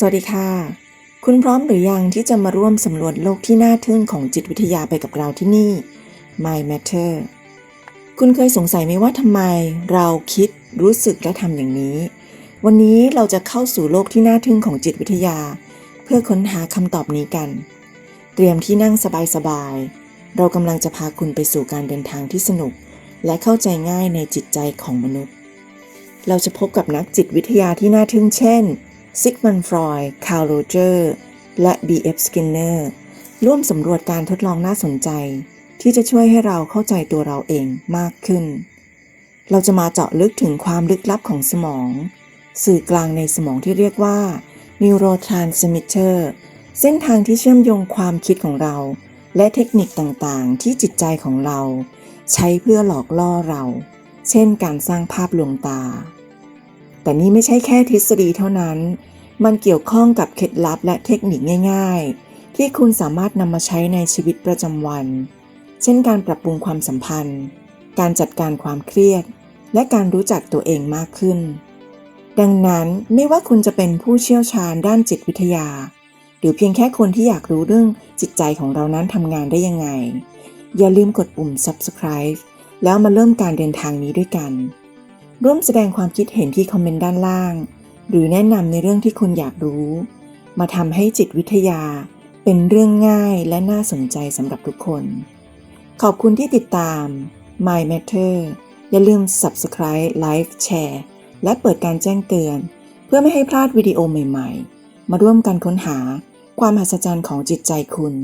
สวัสดีค่ะ คุณพร้อมหรือยังที่จะมาร่วมสำรวจโลกที่น่าทึ่งของจิตวิทยาไปกับเราที่นี่ My Matter คุณเคยสงสัยไหมว่าทำไมเราคิดรู้สึกและทำอย่างนี้ วันนี้เราจะเข้าสู่โลกที่น่าทึ่งของจิตวิทยา เพื่อค้นหาคำตอบนี้กัน เตรียมที่นั่งสบายๆ เรากำลังจะพาคุณไปสู่การเดินทางที่สนุก และเข้าใจง่ายในจิตใจของมนุษย์ เราจะพบกับนักจิตวิทยาที่น่าทึ่งเช่น ซิกมันฟรอยด์คาร์โรเจอร์ และ B.F. Skinner ร่วมสำรวจการทดลองน่าสนใจ ที่จะช่วยให้เราเข้าใจตัวเราเองมากขึ้น เราจะมาเจาะลึกถึงความลึกลับของสมอง สื่อกลางในสมองที่เรียกว่า neurotransmitter เส้นทางที่เชื่อมโยงความคิดของเรา และเทคนิคต่างๆ ที่จิตใจของเรา ใช้เพื่อหลอกล่อเรา เช่นการสร้างภาพลวงตา แต่นี่ไม่ใช่แค่ทฤษฎีเท่านั้น มันเกี่ยวข้องกับเคล็ดลับและเทคนิคง่าย ๆ ที่คุณสามารถนำมาใช้ในชีวิตประจำวัน เช่นการปรับปรุงความสัมพันธ์ การจัดการความเครียด และการรู้จักตัวเองมากขึ้น ดังนั้นไม่ว่าคุณจะเป็นผู้เชี่ยวชาญด้านจิตวิทยา หรือเพียงแค่คนที่อยากรู้เรื่องจิตใจของเรานั้นทำงานได้ยังไง อย่าลืมกดปุ่ม subscribe แล้วมาเริ่มการเดินทางนี้ด้วยกัน ร่วมแสดงความคิดเห็นที่คอมเมนต์ด้านล่าง หรือแนะนำในเรื่องที่คุณอยากรู้ มาทำให้จิตวิทยา เป็นเรื่องง่ายและน่าสนใจสำหรับทุกคน ขอบคุณที่ติดตาม My Matter อย่าลืม Subscribe Like แชร์และเปิดการแจ้งเตือน เพื่อไม่ให้พลาดวิดีโอใหม่ ๆ มาร่วมกันค้นหาความมหัศจรรย์ของจิตใจคุณ